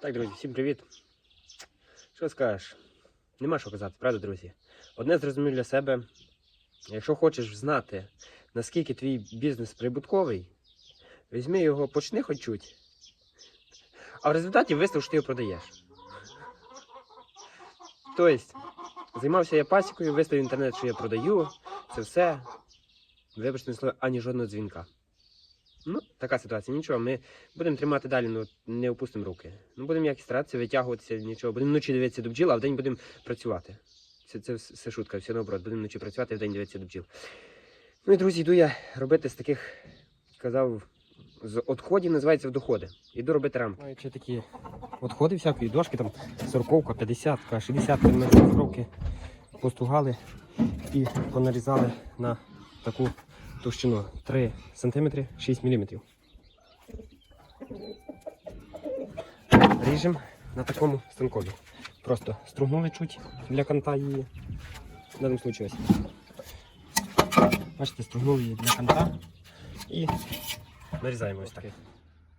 Так, друзі, всім привіт. Що скажеш? Нема що казати, правда, друзі? Одне зрозумів для себе: якщо хочеш знати, наскільки твій бізнес прибутковий, візьми його, почни хоч чуть. А в результаті вистав, що ти його продаєш. Тобто, займався я пасікою, виставив інтернет, що я продаю. Це все. Вибачте на слово, ані жодного дзвінка. Ну, така ситуація. Нічого, ми будемо тримати далі, ну не опустимо руки. Ну будемо якось старатися, витягуватися, нічого. Будемо вночі дивитися до бджіл, а вдень будемо працювати. Це, це все шутка, все наоборот. Будемо вночі працювати, а вдень дивитися до бджіл. Ну і друзі, йду я робити з таких, казав, з відходів називається в доходи. Іду робити рамки. Маючи такі відходи всякої дошки, там 40, 50, 60 роки постугали і понарізали на таку товщину 3 см 6 мм. Ріжемо на такому станкові. Просто стругнули чуть для канта її. В даному случае ось. Бачите, стругнули її для канта і нарізаємо ось так.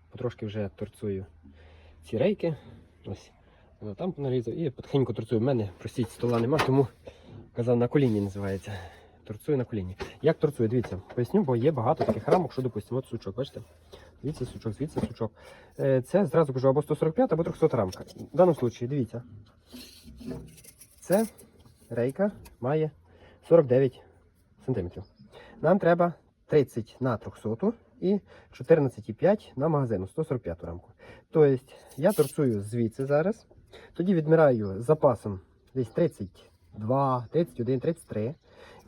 Потрошки вже торцую ці рейки. Ось. Вона там понарізав і потихеньку торцую. У мене простіть стола нема, тому казав на коліні називається. Торцую на коліні. Як торцую? Дивіться, поясню, бо є багато таких рамок, що, допустимо, от сучок, бачите? Звідси сучок, звідси сучок. Е, Це зразу кажу або 145, або 300 рамка. В даному випадку, дивіться. Це рейка має 49 см. Нам треба 30 на 300 і 14,5 на магазину 145 рамку. Тобто я торцую звідси зараз. Тоді відмираю запасом десь 32, 31, 33.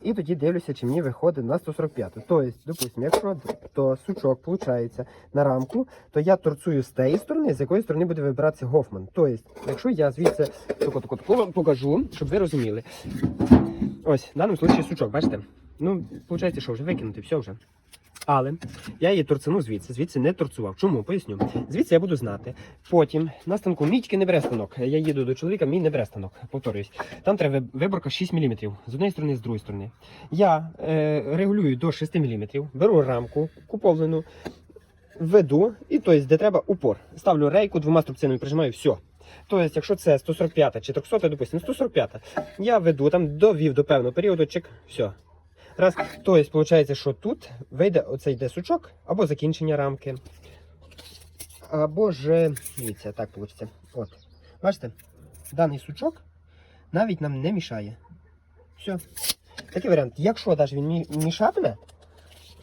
І тоді дивлюся, чи мені виходить на 145. Тобто, допустимо, якщо то сучок виходить на рамку, то я торцую з тієї сторони, з якої сторони буде вибиратися Гофман. Тобто, якщо я звідси тако вам покажу, щоб ви розуміли. Ось, в даному випадку сучок, бачите? Ну, виходить, що вже викинути, все вже. Але я її торцану звідси, звідси не торцував. Чому? Поясню. Звідси я буду знати. Потім на станку тільки не бере станок. Я їду до чоловіка, мій не бере станок. Повторююсь. Там треба виборка 6 мм. З однієї сторони, з другої сторони. Я е, регулюю до 6 мм, беру рамку, куповлену, веду, і тобто, де треба упор. Ставлю рейку, двома струбцинами прижимаю, все. Тобто, якщо це 145 чи 300, допустимо, 145, я веду там, довів до певного періоду, чек, все. Раз, тобто, виходить, що тут вийде оцей йде сучок або закінчення рамки. Або ж, дивіться, так вийде. От. Бачите, даний сучок навіть нам не мішає. Все. Такий варіант. Якщо навіть він мішатиме,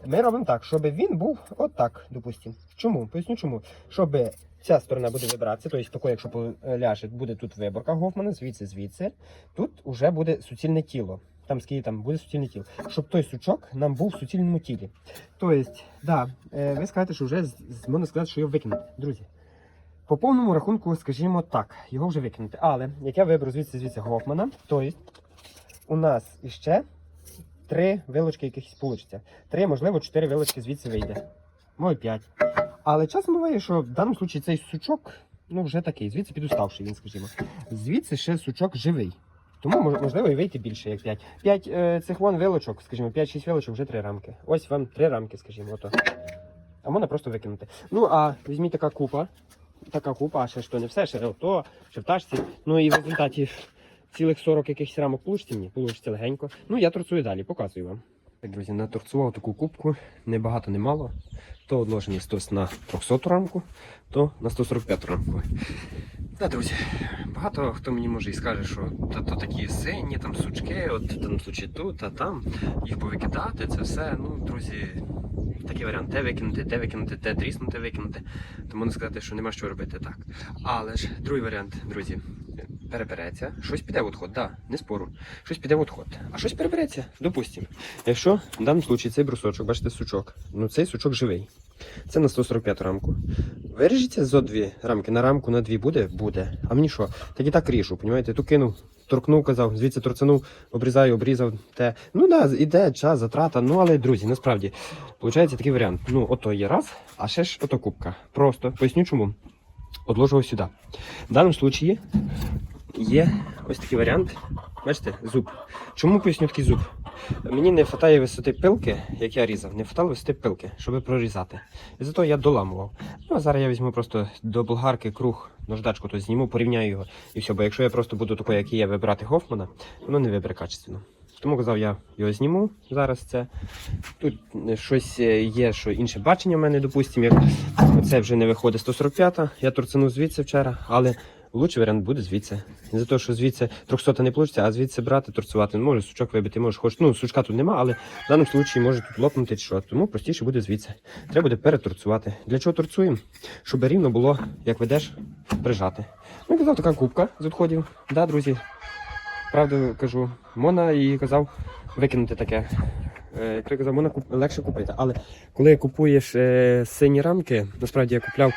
ми робимо так, щоб він був отак, допустимо. Чому? Поясню чому. Щоб ця сторона буде вибиратися, тобто тако, якщо ляже, буде тут виборка Гофмана, звідси, звідси. Тут вже буде суцільне тіло. Там скільки там буде суцільне тіло. Щоб той сучок нам був в суцільному тілі. Тобто, да, е, ви скажете, що вже можна сказати, що його викинути. Друзі. По повному рахунку, скажімо так, його вже викинути. Але як я виберу звідси звідси Гофмана, тобто у нас іще три вилочки якихось вийде. Три, можливо, чотири вилочки звідси вийде. Може п'ять. Але часом буває, що в даному випадку цей сучок ну, вже такий, звідси підуставший він, скажімо. Звідси ще сучок живий. Тому можливо і вийти більше, як 5. 5 е, цих вон вилочок, скажімо, 5-6 вилочок, вже 3 рамки. Ось вам 3 рамки, скажімо, ото. А можна просто викинути. Ну, а візьміть така купа. Така купа, а ще що не все, ще ото, ще в тачці. Ну і в результаті цілих 40 якихось рамок получиться мені, получиться легенько. Ну, я торцую далі, показую вам. Так, друзі, наторцував таку кубку, не багато, не мало. То одложені 100 на 300 рамку, то на 145 рамку. Так, друзі, багато хто мені може і скаже, що то, то такі сині, там сучки, от в даному тут, а там, їх повикидати, це все. Ну, друзі, такий варіант, те викинути, те викинути, те тріснути, викинути. Тому не сказати, що нема що робити так. Але ж другий варіант, друзі, перебереться, щось піде в відход, да, не спору. Щось піде в відход. А щось перебереться, допустимо. Якщо в даному случаї цей брусочок, бачите, сучок, ну цей сучок живий. Це на 145 рамку. Виріжеться зо дві рамки на рамку на дві буде? Буде. А мені що? Так і так ріжу, понімаєте? Ту кинув, торкнув, казав, звідси торцанув, обрізаю, обрізав те. Ну да, іде час, затрата. Ну але, друзі, насправді, виходить такий варіант. Ну, ото є раз, а ще ж ото кубка. Просто поясню чому. Одложував сюди. В даному випадку є ось такий варіант. Бачите, зуб. Чому поясню такий зуб? Мені не вистачає висоти пилки, як я різав, не вистачало висоти пилки, щоб прорізати. І зато я доламував. Ну а зараз я візьму просто до болгарки круг, наждачку, то зніму, порівняю його і все. Бо якщо я просто буду такий, як і є, вибирати Гофмана, воно не вибере качественно. Тому казав, я його зніму зараз це. Тут е, щось е, є, що інше бачення в мене, допустимо, як це вже не виходить 145-та. я торцанув звідси вчора, але лучший варіант буде звідси. Не за те, що звідси 300 не вийде, а звідси брати, торцувати. Ну, може сучок вибити, може хоч. Ну, сучка тут нема, але в даному випадку може тут лопнути чи що. Тому простіше буде звідси. Треба буде переторцувати. Для чого торцуємо? Щоб рівно було, як ведеш, прижати. Ну, казав, така кубка з відходів. Да, друзі. Правду кажу, можна і казав викинути таке. Е, я казав, можна куп... легше купити. Але коли купуєш е, сині рамки, насправді я купляв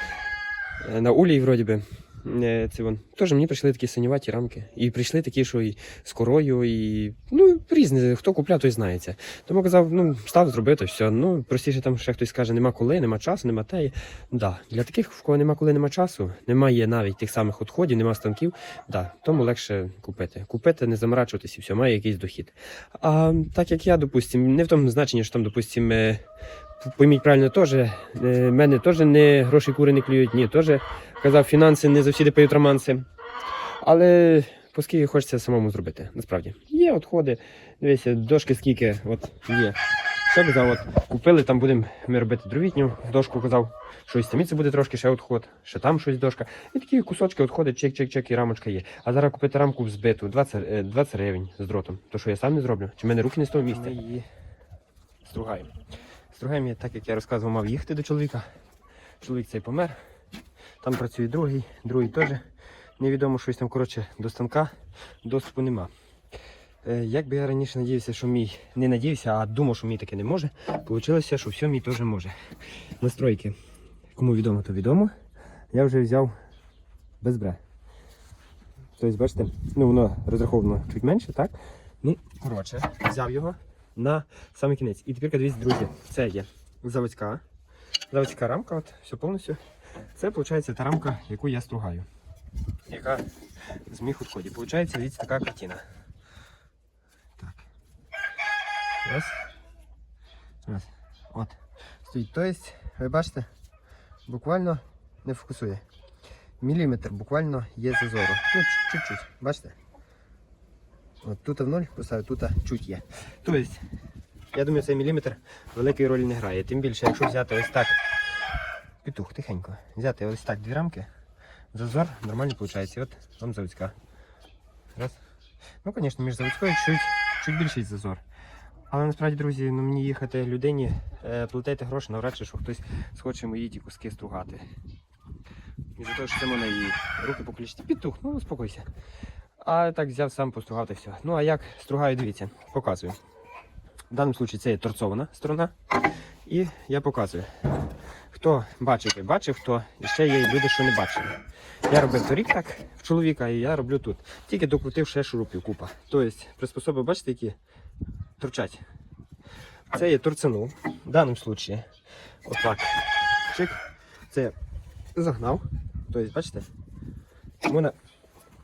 е, на улій, вроді би. Е, Це вон. Теж мені прийшли такі синюваті рамки. І прийшли такі, що і з корою, і ну, різні. Хто купляв, той знається. Тому казав, ну, став зробити все. Ну, простіше там ще хтось каже, нема коли, нема часу, нема те. Да. Для таких, в кого нема коли, нема часу, немає навіть тих самих відходів, нема станків. Да, тому легше купити. Купити, не заморачуватись і все, має якийсь дохід. А так як я, допустим, не в тому значенні, що там, допустим, е, пойміть правильно, теж е, мене теж не гроші кури не клюють, ні, теж казав, фінанси не завжди пають романси. Але оскільки хочеться самому зробити, насправді. Є відходи, дивіться, дошки скільки от є. Ще казав, от купили, там будемо ми робити дровітню дошку, казав, що і самі це буде трошки ще відход, ще там щось дошка. І такі кусочки відходить, чек-чек-чек, і рамочка є. А зараз купити рамку взбиту 20, е, 20 гривень з дротом. То що я сам не зроблю? Чи в мене руки не з того місця? Ми її стругаємо. Стругаємо я, так як я розказував, мав їхати до чоловіка. Чоловік цей помер. Там працює другий, другий теж. Невідомо щось там, коротше, до станка доступу нема. Е, Як би я раніше надіявся, що мій не надіявся, а думав, що мій таки не може. Получилося, що все мій теж може. Настройки. Кому відомо, то відомо. Я вже взяв без бре. Тобто, бачите, ну воно розраховано чуть менше, так? Ну, коротше, взяв його на самий кінець. І тепер, дивіться, друзі, це є заводська. Заводська рамка, от, все повністю. Це виходить та рамка, яку я стругаю. Яка з моїх відходів. Получається, дивіться, така картина. Так. Раз. Раз. От. Стоїть. Тобто, ви бачите, буквально не фокусує. Міліметр буквально є зазору. Ну, чуть-чуть. Бачите? От тут в ноль поставив, тут чуть є. Тобто, я думаю, цей міліметр великої ролі не грає. Тим більше, якщо взяти ось так. Петух, тихенько. Взяти ось так дві рамки. Зазор нормально виходить. От вам заводська. Раз. Ну, звісно, між заводською чуть, чуть більший зазор. Але насправді, друзі, ну мені їхати людині, е, платити гроші, навряд чи що хтось схоче мої ті куски стругати. І за те, що це мене і руки поклічити. Петух, ну успокойся. А так взяв сам постругав все. Ну а як стругаю, дивіться, показую. В даному випадку це є торцована сторона. І я показую. Хто бачив, той бачив, хто і ще є люди, що не бачили. Я робив торік так в чоловіка, і я роблю тут. Тільки докрутив ще шурупів купа. Тобто приспособи, бачите, які торчать. Це є торцанув. В даному випадку. Отак. Чик. Це загнав. Тобто, бачите, можна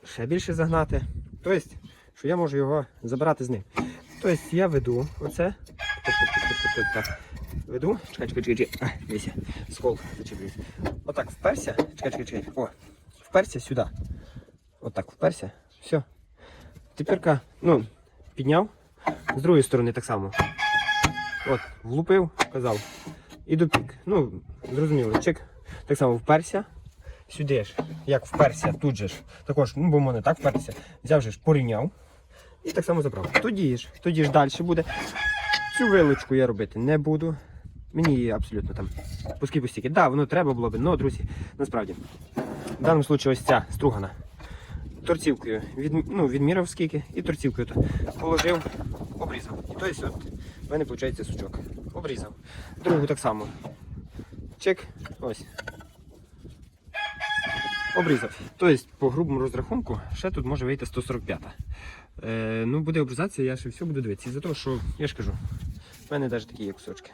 ще більше загнати. Тобто, що я можу його забирати з ним. Тобто я веду оце. Веду. Чекай, чекай, чекай. А, дивіться. Скол зачеплюється. Отак вперся. Чекай, чекай, чекай. О, вперся сюди. Отак вперся. Все. Тепер, ну, підняв. З другої сторони так само. От, влупив, казав. І допік. Ну, зрозуміло, чек. Так само вперся. Сюди ж, як вперся, тут же ж. Також, ну, бо мене так вперся. Взяв же ж, порівняв. І так само забрав. Тоді ж, тоді ж далі буде. Цю вилочку я робити не буду. Мені її абсолютно там пуски пустіки. Так, да, воно треба було б, але, друзі, насправді. В даному випадку ось ця стругана. Торцівкою від, ну, відміряв скільки і торцівкою то положив, обрізав. І тобто от в мене виходить сучок. Обрізав. Другу так само. Чек. Ось. Обрізав. Тобто, по грубому розрахунку, ще тут може вийти 145. Е, ну, буде обрізатися, я ще все буду дивитися. Із-за того, що я ж кажу, в мене навіть такі є кусочки.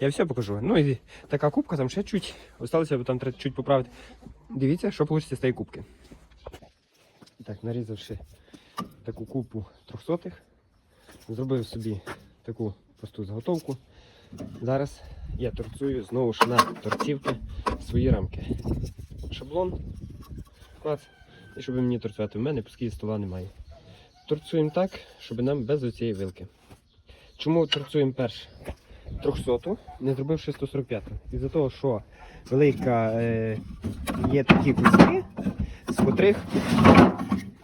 Я все покажу. Ну і така кубка там ще чуть. Осталося, бо там треба чуть поправити. Дивіться, що вийде з тієї кубки. Так, нарізавши таку купу трьохсотих, зробив собі таку просту заготовку. Зараз я торцую знову ж на торцівки свої рамки. Шаблон. Клас. І щоб мені торцювати, в мене пускай стола немає. Торцуємо так, щоб нам без оцієї вилки. Чому торцуємо перше? 300, не зробивши 145. Із-за того, що велика е, є такі куски, з котрих,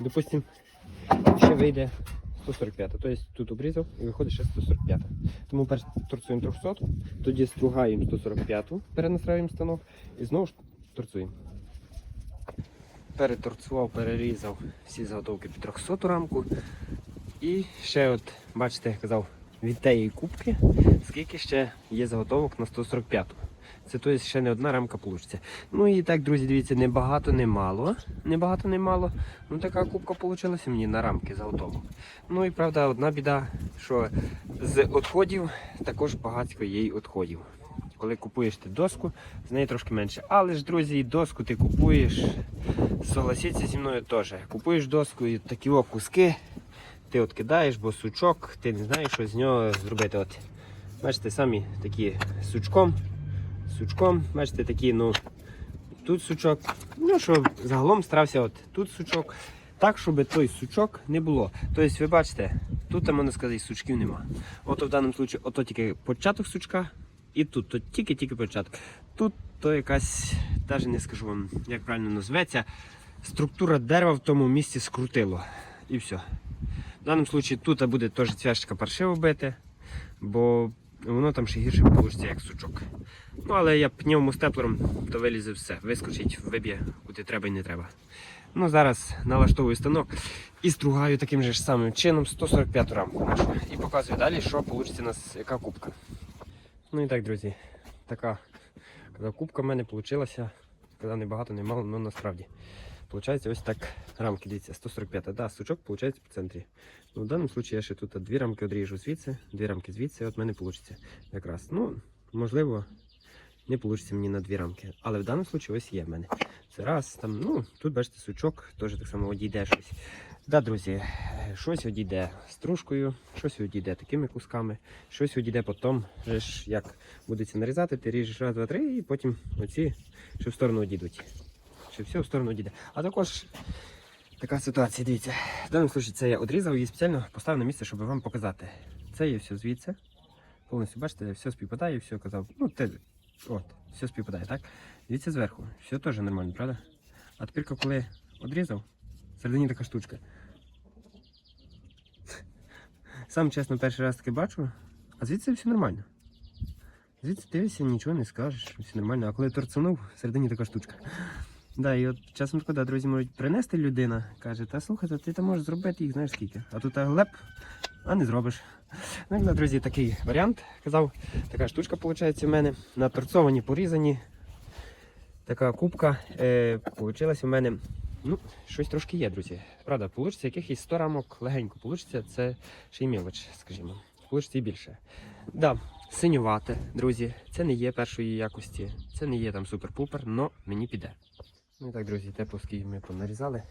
допустимо, ще вийде 145. Тобто тут обрізав і виходить ще 145. Тому перш торцуємо 300, тоді стругаємо 145, перенастраюємо станок і знову ж торцуємо. Переторцував, перерізав всі заготовки під 300 рамку. І ще от, бачите, я казав, від тієї кубки, скільки ще є заготовок на 145. Це тобто ще не одна рамка вийде. Ну і так, друзі, дивіться, не багато, не мало. Не багато, не мало. Ну така кубка вийшла мені на рамки заготовок. Ну і правда, одна біда, що з відходів також багатько є відходів. Коли купуєш ти доску, з неї трошки менше. Але ж, друзі, і доску ти купуєш, согласіться зі мною теж. Купуєш доску і такі о куски, ти от кидаєш, бо сучок, ти не знаєш, що з нього зробити. От, бачите, самі такі сучком, сучком, бачите, такі, ну, тут сучок. Ну, що загалом старався от тут сучок. Так, щоб той сучок не було. Тобто, ви бачите, тут, можна сказати, сучків нема. От в даному випадку, ото тільки початок сучка, і тут то тільки-тільки початок. Тут то якась, навіть не скажу вам, як правильно називається, структура дерева в тому місці скрутило. І все. В даному випадку тут буде теж цвяшечка паршиво бити, бо воно там ще гірше вийде, як сучок. Ну, але я пневмо степлером, то вилізе все. Вискочить, виб'є, куди треба і не треба. Ну, зараз налаштовую станок і стругаю таким же ж самим чином 145 рамку нашу. І показую далі, що вийде у нас яка кубка. Ну і так, друзі, така кубка в мене вийшла. Казав, не багато, не мало, але насправді. Получається ось так рамки, дивіться, 145. Да, сучок виходить в центрі. Ну, в даному випадку я ще тут дві рамки одріжу звідси, дві рамки звідси, от мене вийде якраз. Ну, можливо, не вийде мені на дві рамки. Але в даному випадку ось є в мене. Це раз, там, ну, тут бачите, сучок теж так само одійде щось. Да, друзі, щось одійде стружкою, щось одійде такими кусками, щось одійде потім, ж як будеться нарізати, ти ріжеш раз, два, три, і потім оці ще в сторону одійдуть. Ще все в сторону одійде. А також така ситуація, дивіться. В даному випадку це я одрізав і спеціально поставив на місце, щоб вам показати. Це є все звідси. Повністю бачите, все співпадає, все казав. Ну, те, от, все співпадає, так? Дивіться зверху, все теж нормально, правда? А тепер, коли одрізав, всередині така штучка. Сам чесно перший раз таке бачу, а звідси все нормально. Звідси дивишся, нічого не скажеш, все нормально. А коли торцанув, всередині така штучка. Да, і от часом шкода, друзі, можуть принести людина, каже, та слухай, та ти там можеш зробити їх, знаєш скільки. А тут глеб, а не зробиш. Ну, да, друзі, такий варіант. Казав, така штучка виходить у мене. Наторцовані, порізані. Така кубка. Е, Получилась у мене. Ну, щось трошки є, друзі. Правда, получиться якихось 100 рамок легенько получиться, це ще й мілоч, скажімо. Получиться і більше. Да, синювате, друзі, це не є першої якості, це не є там супер-пупер, але мені піде. Ну і так, друзі, тепловський ми понарізали.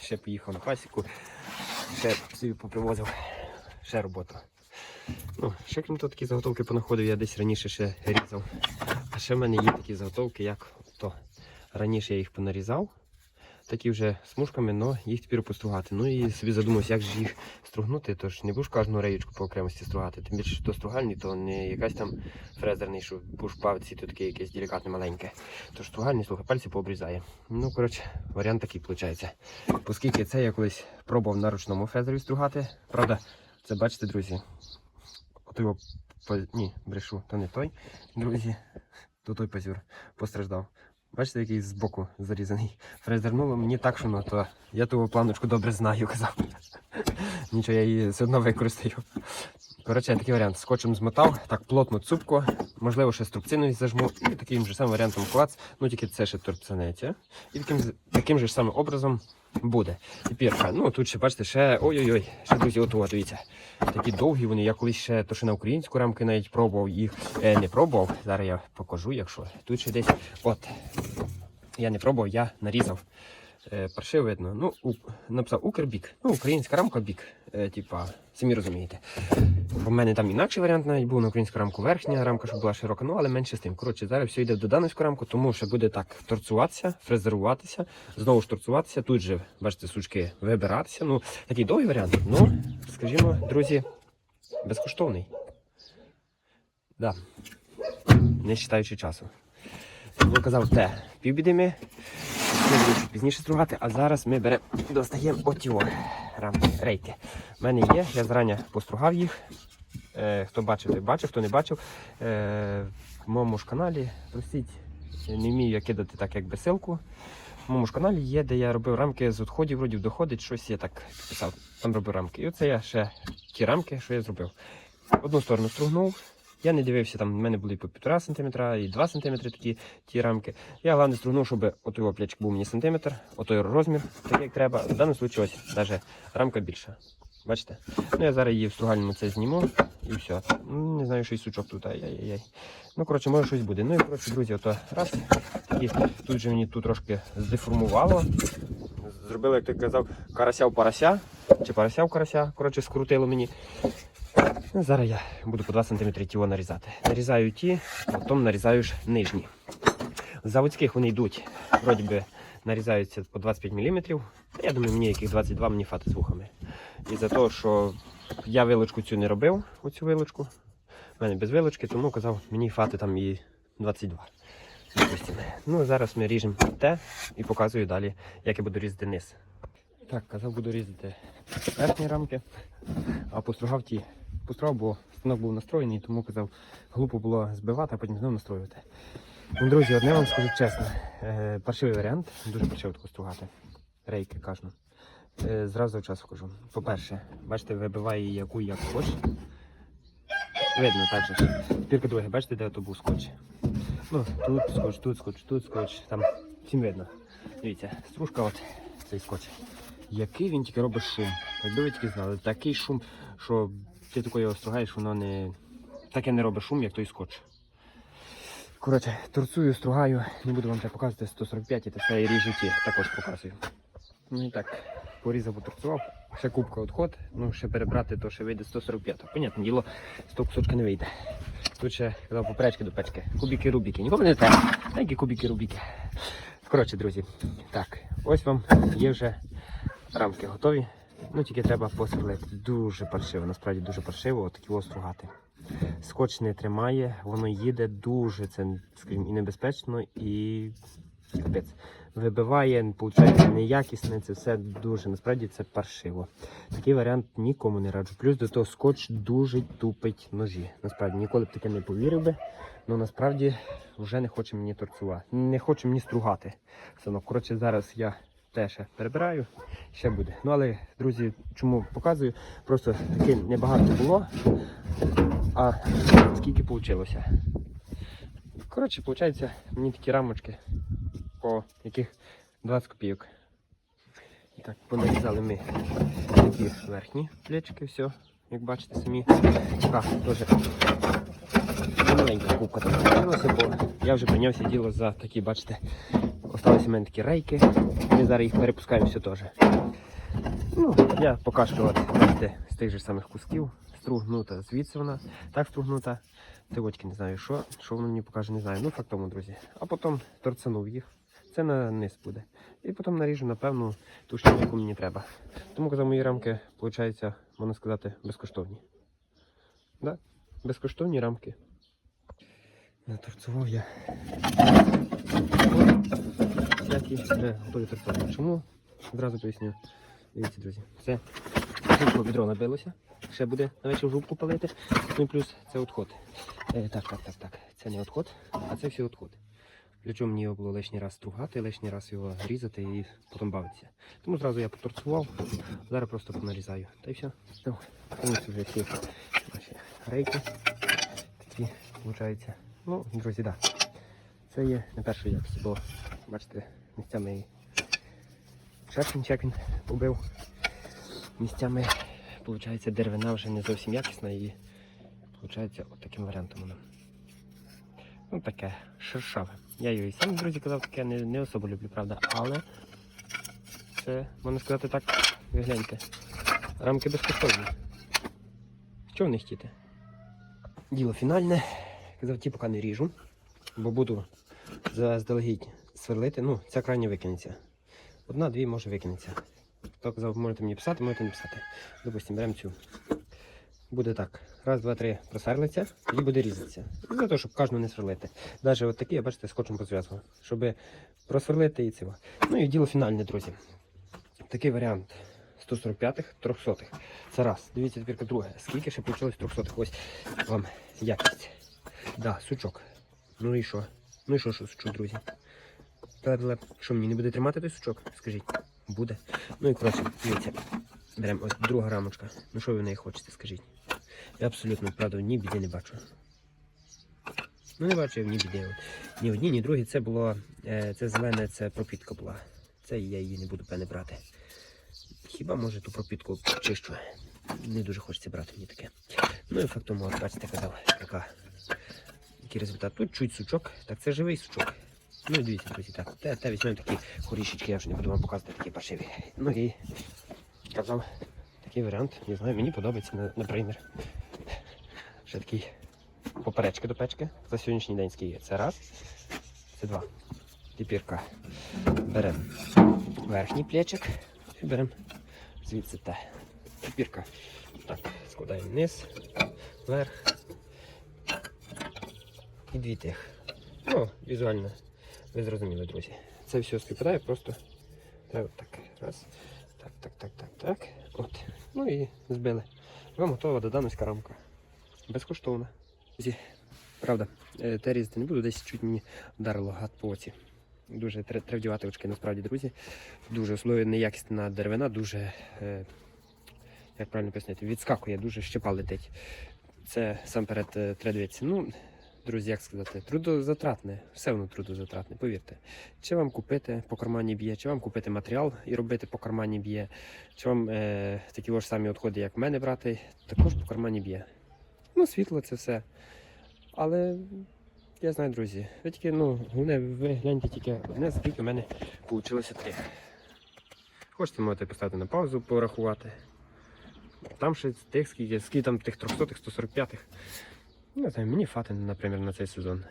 Ще поїхав на пасіку, ще собі попривозив, ще роботу. Ну, ще крім того, такі заготовки понаходив, я десь раніше ще різав. А ще в мене є такі заготовки, як то. Раніше я їх понарізав, такі вже смужками, але їх тепер постругати. Ну і собі задумався, як же їх стругнути, тож не будеш кожну реєчку по окремості стругати. Тим більше, що то стругальні, то не якась там фрезерний, що будеш павці, то таке якесь делікатне маленьке. Тож стругальні, слухай, пальці пообрізає. Ну, коротше, варіант такий виходить. Оскільки це я колись пробував на ручному фрезері стругати. Правда, це бачите, друзі. От його. Ні, брешу, то не той. Друзі, то той пазюр постраждав. Бачите, який збоку зарізаний. Фрезернуло мені так, що ну, то я ту планочку добре знаю, казав. Нічого, я її все одно використаю. Коротше, такий варіант. Скотчем змотав, так плотно цупко, можливо, ще струбциною зажму, і таким же самим варіантом клац, ну тільки це ще торцанеться. І таким, таким же самим образом буде. Тепер, ну тут ще бачите, ще ой-ой-ой, ще друзі, от, от, дивіться. Такі довгі вони, я колись ще то ще на українську рамки навіть пробував їх. Е, не пробував. Зараз я покажу, якщо. Тут ще десь. От. Я не пробував, я нарізав. Е, паршив видно. Ну, у, написав Укрбік. Ну, українська рамка бік. Е, типа, самі розумієте. Бо в мене там інакший варіант навіть був на українську рамку верхня рамка, щоб була широка, ну але менше з тим. Коротше, зараз все йде в додановську рамку, тому що буде так торцуватися, фрезеруватися, знову ж торцуватися. Тут же, бачите, сучки вибиратися. Ну, такий довгий варіант. Ну, скажімо, друзі, безкоштовний. Да. Не читаючи часу. Я те, півбіди ми. Пізніше стругати, а зараз ми беремо, достаємо оті о, рейки. У мене є, я зрання постругав їх. Е, хто бачив, той бачив, хто не бачив. Е, в моєму ж каналі, просіть, не вмію я кидати так, як силку. В моєму ж каналі є, де я робив рамки з відходів, вроді доходить, щось я так писав, там робив рамки. І оце я ще ті рамки, що я зробив. Одну сторону стругнув. Я не дивився, там в мене були по 1,5 см, і 2 см такі ті рамки. Я головне стругнув, щоб отой його був мені сантиметр, отой розмір, такий як треба. В даному випадку ось, навіть рамка більша. Бачите? Ну я зараз її в стругальному це зніму і все. Не знаю, що й сучок тут. Ай-яй-яй. Ну, коротше, може щось буде. Ну і коротше, друзі, ото раз. Такі, тут же мені тут трошки здеформувало. Зробили, як ти казав, карася в парася. Чи парася в карася. Коротше, скрутило мені. Ну, зараз я буду по 2 см тіло нарізати. Нарізаю ті, потім нарізаю ж нижні. З заводських вони йдуть, вроді би нарізаються по 25 мм. Я думаю, мені яких 22 мені фати з вухами. І за те, що я вилочку цю не робив, оцю вилочку. У мене без вилочки, тому казав, мені фати там і 22. допустимо. Ну, зараз ми ріжемо те і показую далі, як я буду різати низ. Так, казав, буду різати верхні рамки, а постругав ті. Постругав, бо станок був настроєний, тому казав, глупо було збивати, а потім знову настроювати. Ну, друзі, одне вам скажу чесно. Е, паршивий варіант, дуже паршиво стругати. Рейки кажу. Е, зразу в час вхожу. По-перше, бачите, вибиває її яку як скотч. Видно так же. Тепер друге, бачите, де то був скотч. Ну, тут скотч, тут скотч, тут скотч, там всім видно. Дивіться, стружка от цей скотч. Який він тільки робить шум. Якби ви тільки знали, такий шум, що ти такою стругаєш, воно не. Таке не робить шум, як той скотч. Коротше, торцую, стругаю, не буду вам це показувати 145 і те все і ріжу ті, також показую. Ну і так, порізав, поторцував. Ще кубка відход, ну ще перебрати, то ще вийде 145. Понятне діло, 100 кусочка не вийде. Тут ще поперечки до печки. Кубики рубіки. Нікому не те. Які кубики рубіки. Коротше, друзі, так, ось вам є вже рамки готові. Ну тільки треба посверлити. Дуже паршиво, насправді дуже паршиво, отакі остругати. Скотч не тримає, воно їде дуже, це скажімо, і небезпечно, і капець. Вибиває, виходить, неякісне, це все дуже, насправді це паршиво. Такий варіант нікому не раджу. Плюс до того скотч дуже тупить ножі. Насправді ніколи б таке не повірив би. Ну насправді вже не хоче мені торцувати. Не хоче мені стругати. Все, коротше, зараз я теж перебираю, ще буде. Ну але, друзі, чому показую? Просто таки небагато було, а скільки вийшло. Коротше, виходить, мені такі рамочки, по яких 20 копійок. Так, понарізали ми такі верхні плечики, все, як бачите самі. Так, теж маленька кубка там бо я вже прийнявся діло за такі, бачите, осталися в мене такі рейки. Ми зараз їх перепускаємо все теж. Ну, я поки що з тих же самих кусків стругнута, звідси вона так стругнута. Тивочки не знаю, що, що воно мені покаже, не знаю. Ну, факт друзі. А потім торцанув їх. Це на низ буде. І потім наріжу, напевно, ту що яку мені треба. Тому казав, мої рамки, виходить, можна сказати, безкоштовні. Да? Безкоштовні рамки. Наторцував я. Всякі вже готові. Чому? Одразу поясню. Дивіться, друзі. Це жубко відро набилося. Ще буде на вечір жубку палити. Ну і плюс це відход. Е, так, так, так, так. Це не відход, а це все відход. Для чого мені його було лишній раз стругати, лишній раз його різати і потім бавитися. Тому зразу я поторцував, зараз просто понарізаю. Та й все. Ось вже всі наші рейки. Такі, виходить. Ну, друзі, так. Да. Це є не першої якості, бо бачите, місцями шершень чекін побив. Місцями, виходить, деревина вже не зовсім якісна і виходить от таким варіантом воно. Ну таке шершаве. Я його і сам, друзі, казав, таке не, не особо люблю, правда, але Це, можна сказати так, ви гляньте. Рамки безкоштовні. Що в них хотіти? Діло фінальне. Казав, ті поки не ріжу, бо буду заздалегідь сверлити. Ну, ця крайня викинеться. Одна-дві може викинеться. Казав, можете мені писати, можете не писати. Допустимо, беремо цю. Буде так. Раз, два, три просверлиться, тоді буде різатися. За те, щоб кожну не сверлити. Навіть от такі, бачите, скотчем позв'язував, щоб просверлити і цього. Ну і діло фінальне, друзі. Такий варіант 145-х, 300-х. Це раз. Дивіться тепер друге. Скільки ще вийшло 300-х? Ось вам якість. Да, сучок. Ну і що? Ну і що, що сучок, друзі? Пеле, що мені не буде тримати той сучок? Скажіть. Буде. Ну і коротше, дивіться. Беремо ось друга рамочка. Ну що ви в неї хочете, скажіть? Я абсолютно, правда, ні біди не бачу. Ну не бачу я в ні біди. Ні одній, ні другій. Це було. Е, це зелене, це пропітка була. Це я її не буду певне брати. Хіба може ту пропітку чищу? Не дуже хочеться брати мені таке. Ну і фактом, бачите, казав, яка, який результат. Тут чуть сучок, так це живий сучок. Ну і дивіться, друзі, так. Те, те візьмемо такі хорішечки, я вже не буду вам показувати такі паршиві. Ну і казав, такий варіант, не знаю, мені подобається, наприклад. Ще такий поперечки до печки. За сьогоднішній день скільки? Це раз, це два. Тепірка. Беремо верхній плечик і беремо звідси те. Тепірка. Так, складаємо вниз, вверх. І дві тих. Ну, візуально, ви зрозуміли, друзі. Це все співпадає, просто треба так. Раз. Так, так, так, так, так. От. Ну і збили. Вам готова додановська рамка. Безкоштовна. Правда, е, те різати не буду, десь чуть мені вдарило гад по оці. Дуже тре- треба вдівати очки, насправді, друзі. Дуже особливо неякісна деревина, дуже, е, як правильно пояснити, відскакує, дуже щепа летить. Це сам перед треба дивитися. Ну, друзі, як сказати, трудозатратне, все воно трудозатратне, повірте. Чи вам купити по кармані б'є, чи вам купити матеріал і робити по кармані б'є, чи вам е, такі ж самі відходи, як в мене брати, також по кармані б'є. Ну, світло це все. Але я знаю, друзі, ви тільки, ну, головне, ви гляньте тільки одне, скільки в мене вийшло три. Хочете, можете поставити на паузу, порахувати. Там ще тих, скільки, скільки там тих 300-х, 145-х. Не знаю, мені фати, наприклад, на цей сезон.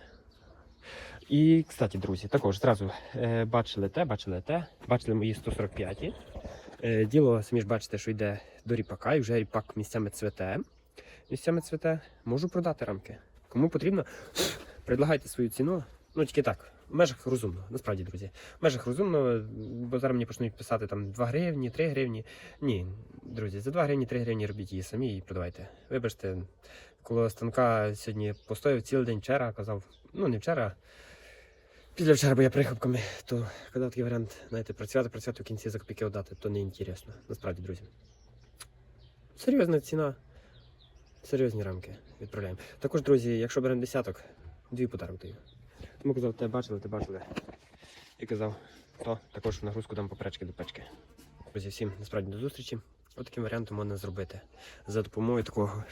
І, кстати, друзі, також зразу е, бачили те, бачили те, бачили мої 145-ті. Е, діло, самі ж бачите, що йде до ріпака, і вже ріпак місцями цвете. Місцями цвете, можу продати рамки. Кому потрібно, предлагайте свою ціну. Ну, тільки так, в межах розумного, насправді, друзі. В межах розумного, бо зараз мені почнуть писати там 2 гривні, 3 гривні. Ні, друзі, за 2 гривні, 3 гривні робіть її самі і продавайте. Вибачте, коло станка сьогодні постояв цілий день вчора, казав, ну не вчора, після вчора, бо я прихопками, то казав такий варіант, знаєте, працювати, працювати в кінці за копійки віддати, то не інтересно, насправді, друзі. Серйозна ціна. Серйозні рамки відправляємо. Також, друзі, якщо беремо десяток, дві подарок даю. Тому казав, те бачили, те бачили. І казав, то також нагрузку дам поперечки до печки. Друзі, всім насправді до зустрічі. От таким варіантом можна зробити за допомогою такого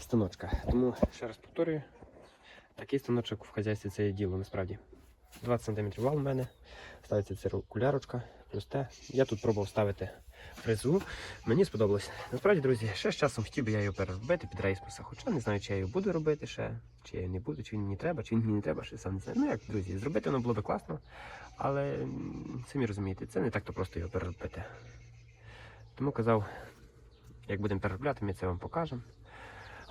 станочка. Тому ще раз повторюю, такий станочок в хазяйстві це є діло насправді. 20 см вал у мене, ставиться циркулярочка, плюс те. Я тут пробував ставити фрезу. Мені сподобалось. Насправді, друзі, ще з часом хотів би я його переробити під рейспуса. Хоча не знаю, чи я його буду робити ще, чи я не буду, чи він мені треба, чи він мені не треба, ще сам не знаю. Ну як, друзі, зробити воно було би класно, але самі розумієте, це не так то просто його переробити. Тому казав, як будемо переробляти, ми це вам покажемо.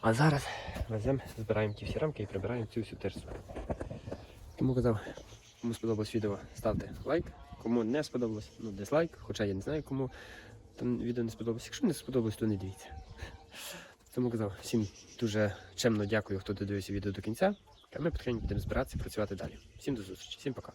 А зараз веземо, збираємо ті всі рамки і прибираємо цю всю терсу. Тому казав, кому сподобалось відео, ставте лайк. Кому не сподобалось, ну дизлайк, хоча я не знаю, кому там відео не сподобалось. Якщо не сподобалось, то не дивіться. Тому казав, всім дуже чемно дякую, хто додивився відео до кінця. А ми потрібно будемо збиратися і працювати далі. Всім до зустрічі, всім пока.